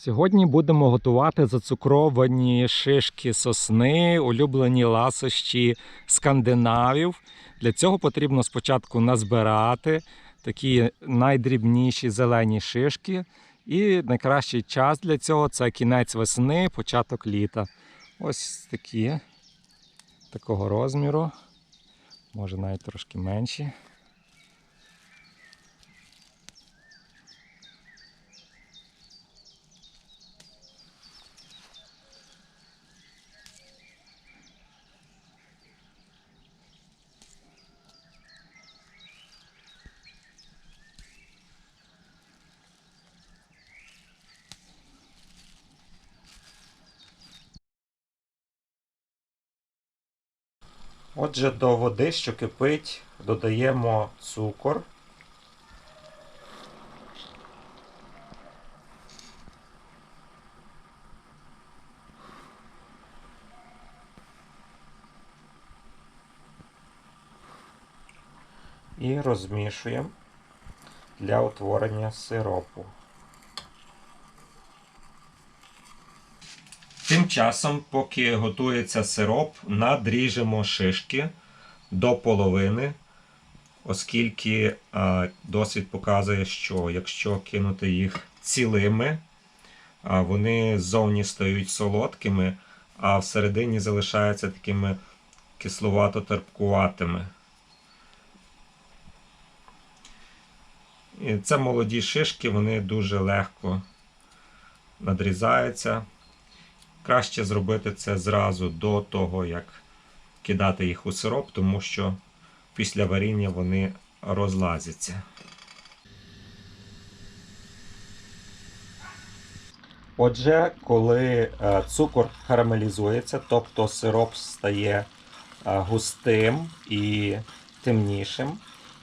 Сьогодні будемо готувати зацукровані шишки сосни, улюблені ласощі скандинавів. Для цього потрібно спочатку назбирати такі найдрібніші зелені шишки. І найкращий час для цього це кінець весни, початок літа. Ось такі такого розміру, може навіть трошки менші. Отже, до води, що кипить, додаємо цукор. І розмішуємо для утворення сиропу. Тим часом, поки готується сироп, надріжемо шишки до половини, оскільки досвід показує, що якщо кинути їх цілими, вони ззовні стають солодкими, а всередині залишаються такими кисловато-терпкуватими. І це молоді шишки, вони дуже легко надрізаються. Краще зробити це зразу до того, як кидати їх у сироп, тому що після варіння вони розлазяться. Отже, коли е, цукор карамелізується, тобто сироп стає е, густим і темнішим,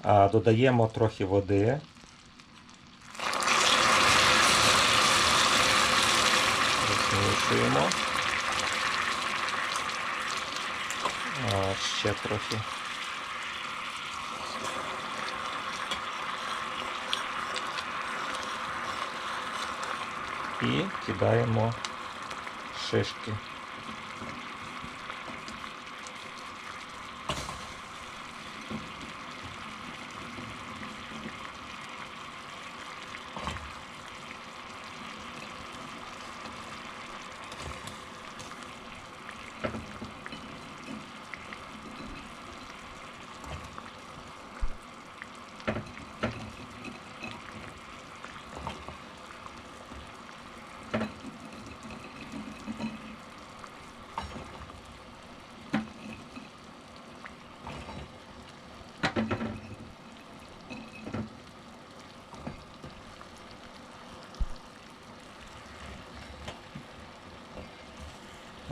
е, додаємо трохи води. Розмішуємо. А, ще трохи. І кидаємо шишки.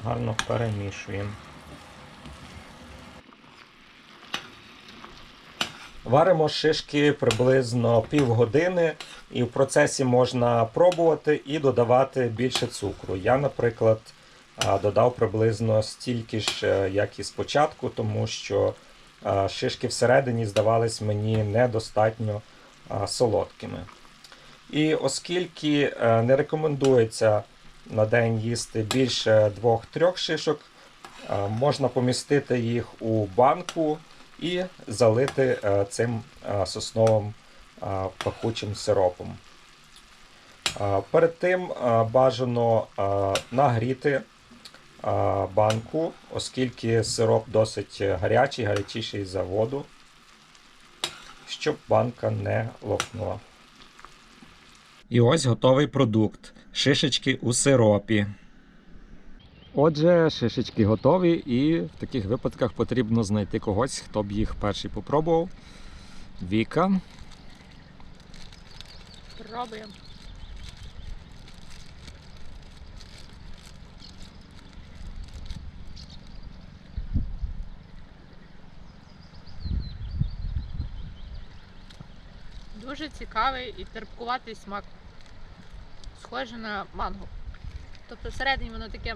Гарно перемішуємо. Варимо шишки приблизно півгодини, і в процесі можна пробувати і додавати більше цукру. Я, наприклад, додав приблизно стільки ж, е, як і спочатку, тому що шишки всередині здавались мені недостатньо солодкими. І оскільки е, не рекомендується на день їсти більше двох-трьох шишок, е, можна помістити їх у банку і залити е, цим е, сосновим пахучим сиропом. Перед тим бажано нагріти банку, оскільки сироп досить гарячий, гарячіший за воду, щоб банка не лопнула. І ось готовий продукт. Шишечки у сиропі. Отже, шишечки готові, і в таких випадках потрібно знайти когось, хто б їх перший попробував. Віка. Пробуємо. Дуже цікавий і терпкуватий смак. Схоже на манго. Тобто всередині воно таке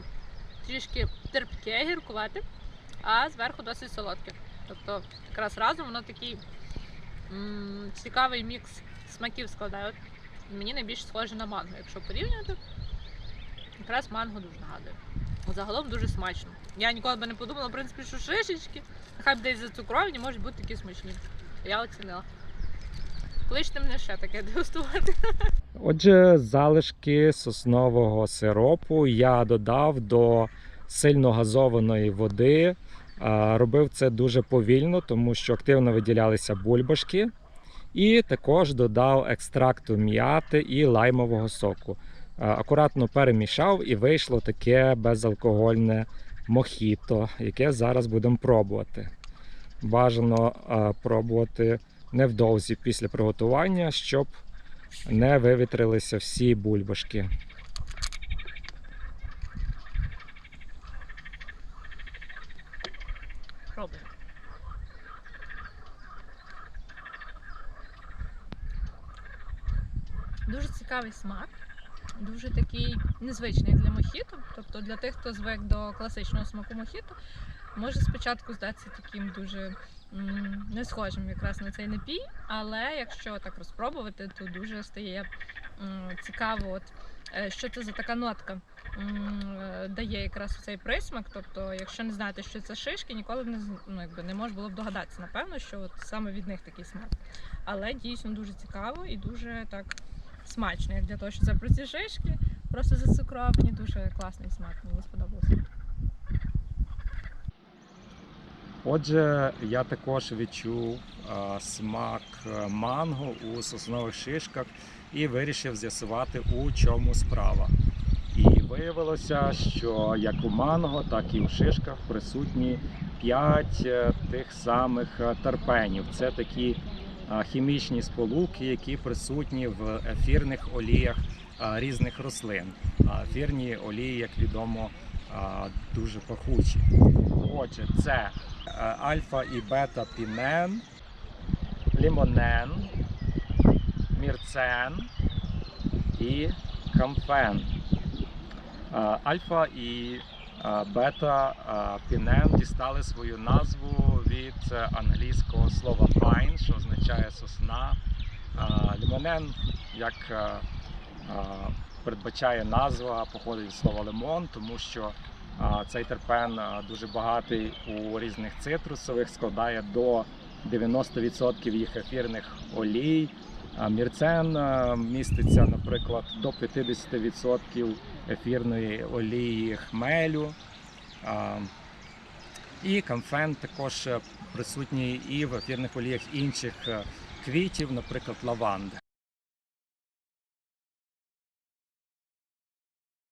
трішки терпке, гіркувате, а зверху досить солодке. Тобто якраз разом воно такий цікавий мікс смаків складає. От мені найбільше схоже на манго, якщо порівнювати. Якраз манго дуже нагадує. Загалом дуже смачно. Я ніколи би не подумала, в принципі, що шишечки, нехай б десь зацукровані, можуть бути такі смачні. Я оцінила. Кличте мене ще таке дегустувати. Отже, залишки соснового сиропу я додав до сильно газованої води. Робив це дуже повільно, тому що активно виділялися бульбашки. І також додав екстракту м'яти і лаймового соку. Акуратно перемішав і вийшло таке безалкогольне мохіто, яке зараз будемо пробувати. Бажано пробувати невдовзі після приготування, щоб не вивітрилися всі бульбашки. Дуже цікавий смак, дуже такий незвичний для мохіто. Тобто для тих, хто звик до класичного смаку мохіто, може спочатку здатися таким дуже не схожим якраз на цей напій. Але якщо так розпробувати, то дуже стає цікаво, от, е, що це за така нотка е, дає якраз цей присмак. Тобто, якщо не знаєте, що це шишки, ніколи не ну, якби не можна було б догадатися, напевно, що от саме від них такий смак. Але дійсно дуже цікаво і дуже так смачно, як для того, що це прості шишки, просто зацукровані, дуже класний смак. Мені сподобався. Отже, я також відчув а, смак е, манго у соснових шишках і вирішив з'ясувати, у чому справа. І виявилося, що як у манго, так і у шишках присутні 5 тих самих е, терпенів. Це такі хімічні сполуки, які присутні в ефірних оліях різних рослин. Ефірні олії, як відомо, дуже пахучі. Отже, це альфа і бета пінен, лімонен, мірцен і камфен. Альфа і бета пінен дістали свою назву від е, англійського слова pine, що означає сосна. Лімонен, як е, е, передбачає назва, походить від слова лимон, тому що Цей терпен дуже багатий у різних цитрусових, складає до 90% їх ефірних олій. Мірцен міститься, наприклад, до 50% ефірної олії хмелю. І камфен також е, присутній і в ефірних оліях інших е, квітів, наприклад, лаванди.